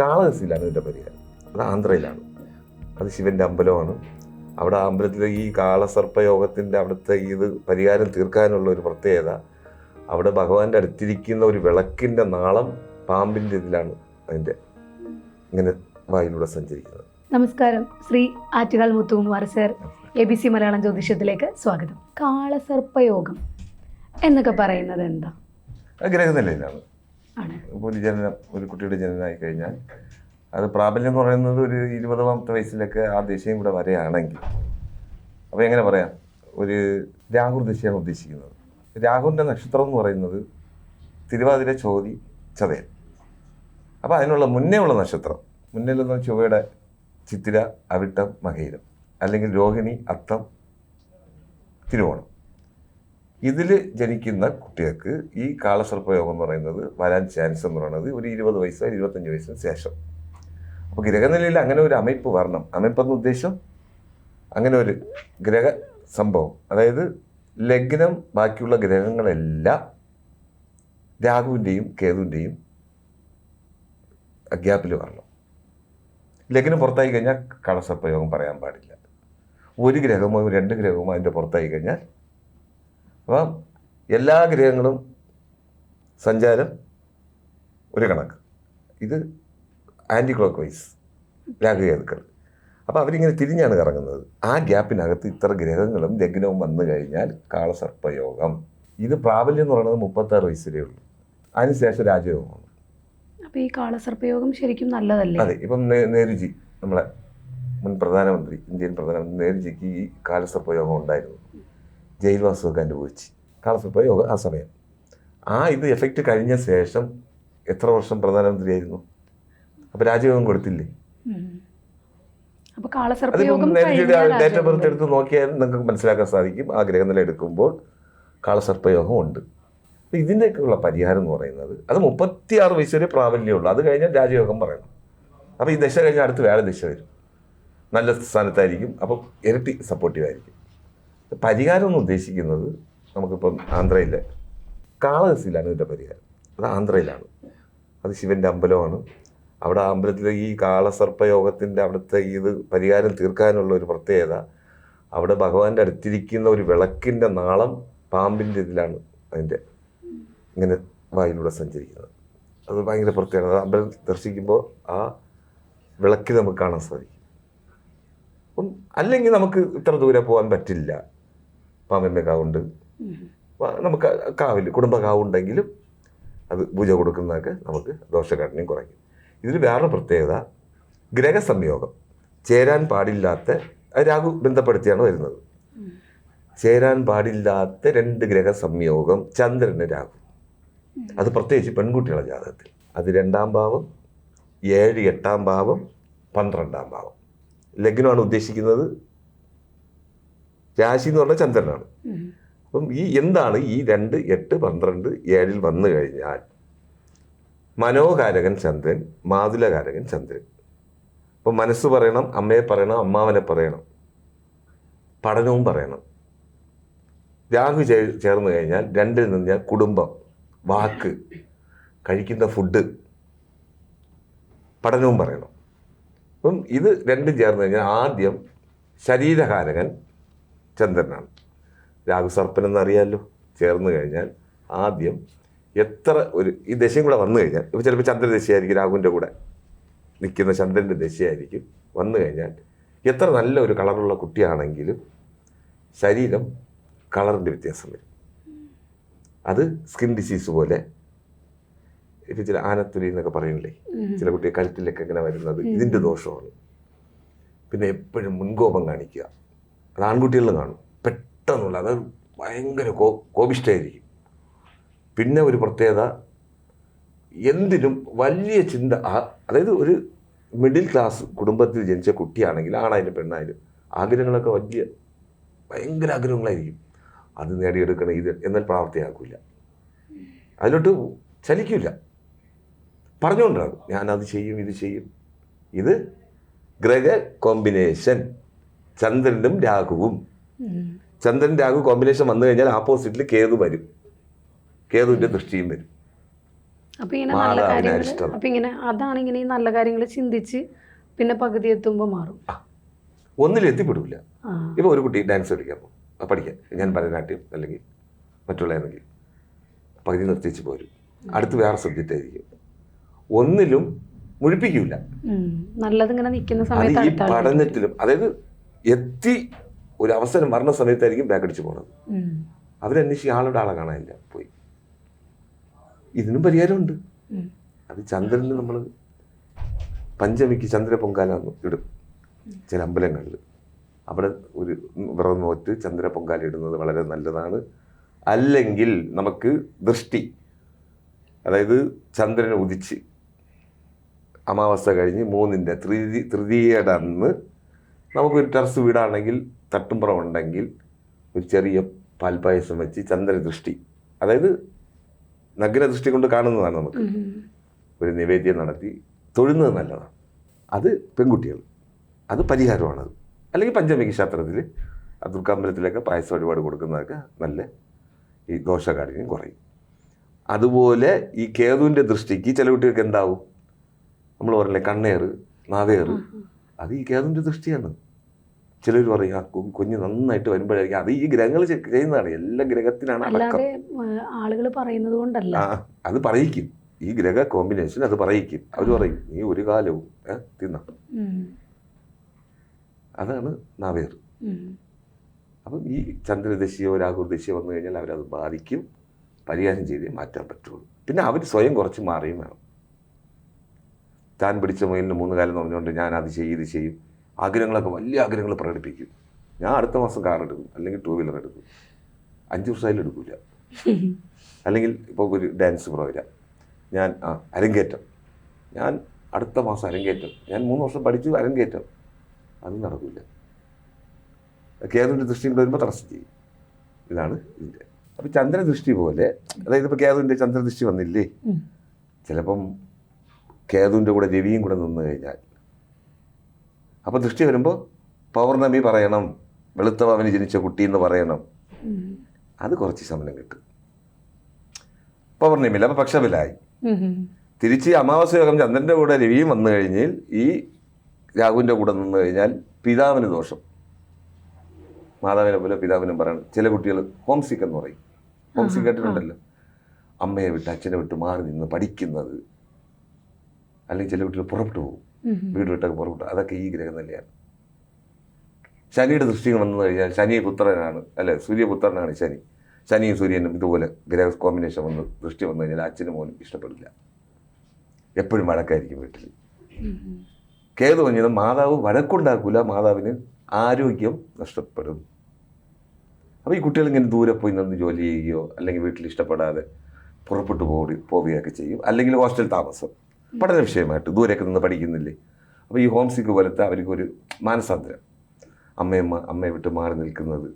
കാളഹസിയിലാണ് ഇതിന്റെ പരിഹാരം. അത് ആന്ധ്രയിലാണ്. അത് ശിവന്റെ അമ്പലമാണ്. അവിടെ അമ്പലത്തിലെ ഈ കാളസർപ്പ യോഗത്തിന്റെ അവിടുത്തെ ഇത് പരിഹാരം തീർക്കാനുള്ള ഒരു പ്രത്യേകത അവിടെ ഭഗവാന്റെ അടുത്തിരിക്കുന്ന ഒരു വിളക്കിന്റെ നാളം പാമ്പിന്റെ ഇതിലാണ് അതിന്റെ ഇങ്ങനെ വായിലൂടെ സഞ്ചരിക്കുന്നത്. നമസ്കാരം. Shri Attukal Muthukumar sir A B C Malayalam ജ്യോതിഷത്തിലേക്ക് സ്വാഗതം. കാളസർപ്പയോഗം എന്നൊക്കെ പറയുന്നത് എന്താ? ഗ്രഹനിലയിലാണ്. ഇപ്പോൾ ഒരു ജനനം ഒരു കുട്ടിയുടെ ജനനമായി കഴിഞ്ഞാൽ അത് പ്രാബല്യം എന്ന് പറയുന്നത് ഒരു ഇരുപതാമത്തെ വയസ്സിലൊക്കെ ആ ദിശയും കൂടെ വരെയാണെങ്കിൽ. അപ്പോൾ എങ്ങനെ പറയാം? ഒരു രാഹുൽ ദിശയാണ് ഉദ്ദേശിക്കുന്നത്. രാഹുലിന്റെ നക്ഷത്രം എന്ന് പറയുന്നത് തിരുവാതിര ചോതി ചതയൻ. അപ്പോൾ അതിനുള്ള മുന്നേ ഉള്ള നക്ഷത്രം മുന്നിലുള്ള ചൊവ്വയുടെ ചിത്തിര അവിട്ടം മകയിരം. അല്ലെങ്കിൽ രോഹിണി അത്തം തിരുവോണം. ഇതിൽ ജനിക്കുന്ന കുട്ടികൾക്ക് ഈ കാളസർപ്പയോഗം എന്ന് പറയുന്നത് വരാൻ ചാൻസ് എന്ന് പറയുന്നത് ഒരു ഇരുപത് വയസ്സ് ഇരുപത്തഞ്ച് വയസ്സിന് ശേഷം. അപ്പോൾ ഗ്രഹനിലയിൽ അങ്ങനെ ഒരു அமைப்பு വരണം. அமைப்பு എന്ന ഉദ്ദേശം അങ്ങനെ ഒരു ഗ്രഹ സംഭവം. അതായത് ലഗ്നം ബാക്കിയുള്ള ഗ്രഹങ്ങളെല്ലാം രാഹുവിന്റെയും കേതുവിന്റെയും അഗ്യാപ്പിൽ വരണം. ലഗ്നം പുറത്തായി കഴിഞ്ഞാൽ കളസർപ്പയോഗം പറയാൻ പാടില്ല. ഒരു ഗ്രഹമോ രണ്ട് ഗ്രഹമോ അതിന്റെ പുറത്തായി കഴിഞ്ഞാൽ അപ്പം എല്ലാ ഗ്രഹങ്ങളും സഞ്ചാരം ഒരു കണക്ക്. ഇത് ആന്റി ക്ലോക്ക് വൈസ് രാഘുകേതുക്കൾ അപ്പോൾ അവരിങ്ങനെ തിരിഞ്ഞാണ് കറങ്ങുന്നത്. ആ ഗ്യാപ്പിനകത്ത് ഇത്ര ഗ്രഹങ്ങളും ലഗ്നവും വന്നു കഴിഞ്ഞാൽ കാളസർപ്പയോഗം. ഇത് പ്രാബല്യം എന്ന് പറയുന്നത് മുപ്പത്താറ് വയസ്സിലേ ഉള്ളൂ. അതിനുശേഷം രാജയോഗമാണ്. അപ്പോൾ ഈ കാളസർപ്പയോഗം ശരിക്കും നല്ലതല്ലേ? അതെ ഇപ്പം നെഹ്റുജി നേരുജി നമ്മളെ മുൻ പ്രധാനമന്ത്രി ഇന്ത്യൻ പ്രധാനമന്ത്രി നേരുജിക്ക് ഈ കാലസർപ്പയോഗം ഉണ്ടായിരുന്നു. ജയിൽവാസമൊക്കെ അനുഭവിച്ച് യോഗ ആ സമയം. ആ ഇത് എഫക്റ്റ് കഴിഞ്ഞ ശേഷം എത്ര വർഷം പ്രധാനമന്ത്രിയായിരുന്നു? അപ്പോൾ രാജയോഗം കൊടുത്തില്ലേ? Date of birth. എടുത്ത് നോക്കിയാൽ നിങ്ങൾക്ക് മനസ്സിലാക്കാൻ സാധിക്കും. ആ ഗ്രഹനില എടുക്കുമ്പോൾ കാളസർപ്പയോഗം ഉണ്ട്. അപ്പോൾ ഇതിന്റെയൊക്കെയുള്ള പരിഹാരം എന്ന് പറയുന്നത് അത് മുപ്പത്തിയാറ് വയസ്സ് വരെ പ്രാബല്യമുള്ളൂ അത് കഴിഞ്ഞാൽ രാജയോഗം പറയണം. അപ്പോൾ ഈ ദശ കഴിഞ്ഞാൽ അടുത്ത് വേറെ ദശ വരും. നല്ല സ്ഥാനത്തായിരിക്കും. അപ്പം ഇരട്ടി സപ്പോർട്ടീവ് ആയിരിക്കും. പരിഹാരം എന്ന് ഉദ്ദേശിക്കുന്നത് നമുക്കിപ്പം ആന്ധ്രയിലെ കാളഹസിലാണ് ഇതിന്റെ പരിഹാരം. അത് ആന്ധ്രയിലാണ്. അത് ശിവന്റെ അമ്പലമാണ്. അവിടെ ആ അമ്പലത്തിലെ ഈ കാളസർപ്പയോഗത്തിന്റെ അവിടുത്തെ ഇത് പരിഹാരം തീർക്കാനുള്ള ഒരു പ്രത്യേകത അവിടെ ഭഗവാന്റെ അടുത്തിരിക്കുന്ന ഒരു വിളക്കിന്റെ നാളം പാമ്പിന്റെ ഇതിലാണ് അതിന്റെ ഇങ്ങനെ വായിലൂടെ സഞ്ചരിക്കുന്നത്. അത് ഭയങ്കര പ്രത്യേകത. അമ്പലം ദർശിക്കുമ്പോൾ ആ വിളക്കിൽ നമുക്ക് കാണാൻ സാധിക്കും. അപ്പം അല്ലെങ്കിൽ നമുക്ക് ഇത്ര ദൂരെ പോകാൻ പറ്റില്ല. പാമ്പിന്റെ കാവുണ്ട്. നമുക്ക് കാവിൽ കുടുംബ കാവുണ്ടെങ്കിലും അത് പൂജ കൊടുക്കുന്നതൊക്കെ നമുക്ക് ദോഷകാഠിന്യം കുറയ്ക്കും. ഇതിൽ വേറെ പ്രത്യേകത ഗ്രഹസംയോഗം. ചേരാൻ പാടില്ലാത്ത രാഹു ബന്ധപ്പെടുത്തിയാണ് വരുന്നത്. ചേരാൻ പാടില്ലാത്ത രണ്ട് ഗ്രഹ സംയോഗം ചന്ദ്രന് രാഹു. അത് പ്രത്യേകിച്ച് പെൺകുട്ടികളുടെ ജാതകത്തിൽ. അത് രണ്ടാം ഭാവം ഏഴ് എട്ടാം ഭാവം പന്ത്രണ്ടാം ഭാവം. ലഗ്നമാണ് ഉദ്ദേശിക്കുന്നത്. രാശി എന്ന് പറഞ്ഞാൽ ചന്ദ്രനാണ്. അപ്പം ഈ എന്താണ് ഈ രണ്ട് എട്ട് പന്ത്രണ്ട് ഏഴിൽ വന്നു കഴിഞ്ഞാൽ മനോകാരകൻ ചന്ദ്രൻ മാതുലകാരകൻ ചന്ദ്രൻ. അപ്പം മനസ്സ് പറയണം അമ്മയെ പറയണം അമ്മാവനെ പറയണം പഠനവും പറയണം. രാഹു ചേ- ചേർന്ന് കഴിഞ്ഞാൽ രണ്ടിൽ നിന്ന് ഞാൻ കുടുംബം വാക്ക് കഴിക്കുന്ന ഫുഡ് പഠനവും പറയണം. അപ്പം ഇത് രണ്ടും ചേർന്ന് കഴിഞ്ഞാൽ ആദ്യം ശരീരകാരകൻ ചന്ദ്രനാണ്. രാഹു സർപ്പൻ എന്നറിയാമല്ലോ ചേർന്ന് കഴിഞ്ഞാൽ ആദ്യം എത്ര ഒരു ഈ ദശയും കൂടെ വന്നു കഴിഞ്ഞാൽ ഇപ്പോൾ ചിലപ്പോൾ ചന്ദ്രദശയായിരിക്കും രാഹുവിന്റെ കൂടെ നിൽക്കുന്ന ചന്ദ്രന്റെ ദശയായിരിക്കും വന്നു കഴിഞ്ഞാൽ എത്ര നല്ല ഒരു കളറുള്ള കുട്ടിയാണെങ്കിലും ശരീരം കളറിന്റെ വ്യത്യാസം വരും. അത് സ്കിൻ ഡിസീസ് പോലെ. ഇപ്പം ചില ആനത്തുലി എന്നൊക്കെ പറയുന്നില്ലേ? ചില കുട്ടികൾ കഴുത്തിലൊക്കെ ഇങ്ങനെ വരുന്നത് ഇതിന്റെ ദോഷമാണ്. പിന്നെ എപ്പോഴും മുൻകോപം കാണിക്കുക. അത് ആൺകുട്ടികളിലും കാണും. പെട്ടെന്നുള്ള അത് ഭയങ്കര കോ കോപിഷ്ടായിരിക്കും പിന്നെ ഒരു പ്രത്യേകത എന്തിനും വലിയ ചിന്ത അതായത് ഒരു മിഡിൽ ക്ലാസ് കുടുംബത്തിൽ ജനിച്ച കുട്ടിയാണെങ്കിൽ ആണായാലും പെണ്ണായാലും ആഗ്രഹങ്ങളൊക്കെ വലിയ ഭയങ്കര ആഗ്രഹങ്ങളായിരിക്കും. അത് നേടിയെടുക്കണം ഇത് എന്നാൽ പ്രാവർത്തിയാക്കില്ല അതിലോട്ട് ചലിക്കില്ല പറഞ്ഞുകൊണ്ടാകും ഞാനത് ചെയ്യും ഇത് ചെയ്യും. ഇത് ഗ്രഹ കോമ്പിനേഷൻ. ചന്ദ്രനും രാഹുവും. ചന്ദ്രൻ രാഹു കോമ്പിനേഷൻ വന്നു കഴിഞ്ഞാൽ ആപ്പോസിറ്റിൽ കേതു വരും. കേതുവിന്റെ ദൃഷ്ടിയും വരും. അപ്പൊ ഇങ്ങനെ നല്ല കാര്യങ്ങൾ. അപ്പൊ ഇങ്ങനെ അതാണ് ഇങ്ങനെ ഈ നല്ല കാര്യങ്ങൾ ചിന്തിച്ച് പിന്നെ പകുതി എത്തുമ്പോൾ മാറും. ഒന്നിൽ എത്തിപ്പെടില്ല ഇപ്പൊ ഒരു കുട്ടി ഡാൻസ് കളിക്കാൻ പോകും. പഠിക്കാൻ. ഞാൻ ഭരതനാട്യം അല്ലെങ്കിൽ മറ്റുള്ള ഏതെങ്കിലും പകുതി നിർത്തിച്ച് പോരും. അടുത്ത് വേറെ സബ്ജക്റ്റ് ആയിരിക്കും. ഒന്നിലും മുഴിപ്പിക്കൂല. നല്ലത് ഇങ്ങനെ നിൽക്കുന്ന സമയത്ത് ഈ പഠനത്തിലും അതായത് എത്തി ഒരു അവസരം മരണ സമയത്തായിരിക്കും ബാക്ക് അടിച്ച് പോണത്. അവരന്വേഷിച്ച് ആളുടെ ആളെ കാണാനില്ല പോയി. ഇതിനും പരിഹാരമുണ്ട്. അത് ചന്ദ്രന് നമ്മൾ പഞ്ചമിക്ക് ചന്ദ്ര പൊങ്കാല ഇടും. ചില അമ്പലങ്ങളിൽ. അവിടെ ഒരു വ്രതം നോറ്റ് ചന്ദ്ര പൊങ്കാല ഇടുന്നത് വളരെ നല്ലതാണ്. അല്ലെങ്കിൽ നമുക്ക് ദൃഷ്ടി. അതായത് ചന്ദ്രനെ ഉദിച്ച് അമാവാസ കഴിഞ്ഞ് മൂന്നിന്റെ തൃതി തൃതീയയുടെ അന്ന് നമുക്കൊരു ടെറസ് വീടാണെങ്കിൽ തട്ടുംപുറം ഉണ്ടെങ്കിൽ ഒരു ചെറിയ പാൽപ്പായസം വെച്ച് ചന്ദ്രദൃഷ്ടി അതായത് നഗ്നദൃഷ്ടി കൊണ്ട് കാണുന്നതാണ് നമുക്ക്. ഒരു നിവേദ്യം നടത്തി തൊഴുന്നത് നല്ലതാണ്. അത് പെൺകുട്ടികൾ. അത് പരിഹാരമാണത് അല്ലെങ്കിൽ പഞ്ചമിക ക്ഷേത്രത്തിൽ ദുർഗാമ്പലത്തിലൊക്കെ പായസം ഒരുപാട് കൊടുക്കുന്നതൊക്കെ നല്ല ഈ ദോഷകാഠിന്യം കുറയും. അതുപോലെ ഈ കേതുവിന്റെ ദൃഷ്ടിക്ക് ചില കുട്ടികൾക്ക് എന്താവും? നമ്മൾ പറഞ്ഞില്ലേ കണ്ണേറ് നാവേറ് അത് ഈ കേതുവിന്റെ ദൃഷ്ടിയാണ്. ചിലർ പറയും ആ കുഞ്ഞ് നന്നായിട്ട് വരുമ്പോഴായിരിക്കും. അത് ഈ ഗ്രഹങ്ങൾ ചെയ്യുന്നതാണ്. എല്ലാ ഗ്രഹത്തിനാണ് അല്ലാതെ ആളുകൾ പറയുന്നത് കൊണ്ടല്ല. അത് പറയിക്കും. ഈ ഗ്രഹ കോമ്പിനേഷൻ അത് പറയിക്കും. അവർ പറയും നീ ഒരു കാലവും തിന്ന. അതാണ് നാവേർ. അപ്പം ഈ ചന്ദ്രദശയോ രാഹുർദശയോ വന്നു കഴിഞ്ഞാൽ അവരത് ബാധിക്കും. പരിഹാരം ചെയ്തേ മാറ്റാൻ പറ്റുള്ളൂ. പിന്നെ അവർ സ്വയം കുറച്ച് മാറിയും വേണം. താൻ പിടിച്ച മുയലിന് മൂന്ന് കാലം എന്ന് പറഞ്ഞുകൊണ്ട് ഞാൻ അത് ചെയ്യും ഇത് ചെയ്യും. ആഗ്രഹങ്ങളൊക്കെ വലിയ ആഗ്രഹങ്ങൾ പ്രകടിപ്പിക്കും. ഞാൻ അടുത്ത മാസം കാർ എടുക്കും അല്ലെങ്കിൽ ടൂ വീലർ എടുക്കും. അഞ്ച് വർഷമായാലും എടുക്കില്ല അല്ലെങ്കിൽ ഇപ്പോൾ ഒരു ഡാൻസ് പ്രോഗ്രാം ഞാൻ ആ അരങ്ങേറ്റം. ഞാൻ അടുത്ത മാസം അരങ്ങേറ്റം. ഞാൻ മൂന്ന് വർഷം പഠിച്ചു അരങ്ങേറ്റം. അത് നടക്കില്ല കേതുവിന്റെ ദൃഷ്ടി വരുമ്പോൾ തടസ്സം ചെയ്യും. ഇതാണ് ഇതിന്റെ അപ്പോൾ ചന്ദ്രദൃഷ്ടി പോലെ അതായത് ഇപ്പോൾ കേതുവിന്റെ ചന്ദ്രദൃഷ്ടി വന്നില്ലേ. ചിലപ്പം കേതുവിന്റെ കൂടെ രവിയും കൂടെ നിന്ന് കഴിഞ്ഞാൽ അപ്പോൾ ദൃഷ്ടി വരുമ്പോൾ പൗർണമി പറയണം വെളുത്തവാവിന് ജനിച്ച കുട്ടി എന്ന് പറയണം. അത് കുറച്ച് ശമനം കിട്ടും. പൗർണമിയിൽ അപ്പോൾ പക്ഷപിലായി. തിരിച്ച് അമാവാസ യോഗം ചന്ദ്രന്റെ കൂടെ രവിയും വന്നു കഴിഞ്ഞാൽ ഈ രാഹുവിന്റെ കൂടെ നിന്ന് കഴിഞ്ഞാൽ പിതാവിന് ദോഷം. മാതാവിനെ പോലെ പിതാവിനും പറയണം. ചില കുട്ടികൾ ഹോം സിക്ക് എന്ന് പറയും. ഹോം സിക്ക് കേട്ടിട്ടുണ്ടല്ലോ? അമ്മയെ വിട്ട് അച്ഛനെ വിട്ട് മാറി നിന്ന് പഠിക്കുന്നത്. അല്ലെങ്കിൽ ചില കുട്ടികൾ പുറപ്പെട്ടു പോകും. വീട് വിട്ടൊക്കെ പുറപ്പെട്ടു. അതൊക്കെ ഈ ഗ്രഹം തന്നെയാണ്. ശനിയുടെ ദൃഷ്ടികൾ വന്നു കഴിഞ്ഞാൽ ശനി പുത്രനാണ്. അല്ലെ സൂര്യപുത്രനാണ് ശനി. ശനിയും സൂര്യനും ഇതുപോലെ ഗ്രഹ കോമ്പിനേഷൻ വന്ന് ദൃഷ്ടി വന്നു കഴിഞ്ഞാൽ അച്ഛനും മോനും ഇഷ്ടപ്പെടില്ല. എപ്പോഴും വഴക്കായിരിക്കും വീട്ടിൽ. കേതു പറഞ്ഞത് മാതാവ് വഴക്കുണ്ടാക്കൂല മാതാവിന് ആരോഗ്യം നഷ്ടപ്പെടും. അപ്പോൾ ഈ കുട്ടികൾ ഇങ്ങനെ ദൂരെ പോയി നിന്ന് ജോലി ചെയ്യുകയോ അല്ലെങ്കിൽ വീട്ടിൽ ഇഷ്ടപ്പെടാതെ പുറപ്പെട്ടു പോവുകയൊക്കെ ചെയ്യും. അല്ലെങ്കിൽ ഹോസ്റ്റൽ താമസം. പഠന വിഷയമായിട്ട്. ദൂരെയൊക്കെ നിന്ന് പഠിക്കുന്നില്ലേ? അപ്പോൾ ഈ ഹോം സിക്ക് പോലത്തെ അവർക്കൊരു മാനസാന്തരം. അമ്മയമ്മ അമ്മയെ വിട്ട് മാറി നിൽക്കുന്നത്.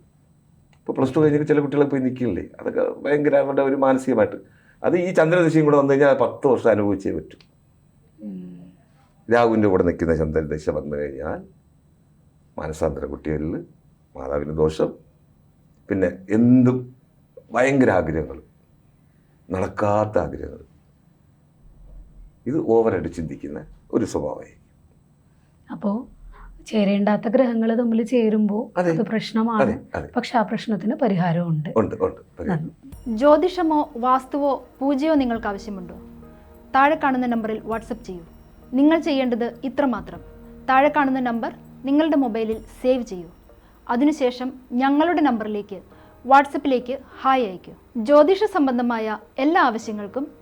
ഇപ്പോൾ പ്ലസ് ടു കഴിഞ്ഞൊക്കെ ചില കുട്ടികളെ പോയി നിൽക്കില്ലേ? അതൊക്കെ ഭയങ്കര അവരുടെ ഒരു മാനസികമായിട്ട്. അത് ഈ ചന്ദ്രദശയും കൂടെ വന്നു കഴിഞ്ഞാൽ പത്ത് വർഷം അനുഭവിച്ചേ പറ്റും. രാഹുവിന്റെ കൂടെ നിൽക്കുന്ന ചന്ദ്രദശ വന്നു കഴിഞ്ഞാൽ മാനസാന്തര കുട്ടികളിൽ മാതാവിന് ദോഷം. പിന്നെ എന്തും ഭയങ്കര ആഗ്രഹങ്ങൾ നടക്കാത്ത ആഗ്രഹങ്ങൾ ഇത് ഓവറായിട്ട് ചിന്തിക്കുന്ന ഒരു സ്വഭാവമായിരിക്കും. അപ്പോ ചേരേണ്ടാത്ത ഗ്രഹങ്ങൾ തമ്മിൽ ചേരുമ്പോൾ അതെ. പ്രശ്നമാണ്. പക്ഷെ ആ പ്രശ്നത്തിന് പരിഹാരമുണ്ട് ഉണ്ട്. ജ്യോതിഷമോ വാസ്തുവോ പൂജയോ നിങ്ങൾക്ക് ആവശ്യമുണ്ടോ? താഴെ കാണുന്ന നമ്പറിൽ വാട്സപ്പ് ചെയ്യൂ. നിങ്ങൾ ചെയ്യേണ്ടത് ഇത്ര മാത്രം. താഴെ കാണുന്ന നമ്പർ നിങ്ങളുടെ മൊബൈലിൽ സേവ് ചെയ്യൂ. അതിനുശേഷം ഞങ്ങളുടെ നമ്പറിലേക്ക് വാട്സപ്പിലേക്ക് ഹായ് അയയ്ക്കൂ. ജ്യോതിഷ സംബന്ധമായ എല്ലാ ആവശ്യങ്ങൾക്കും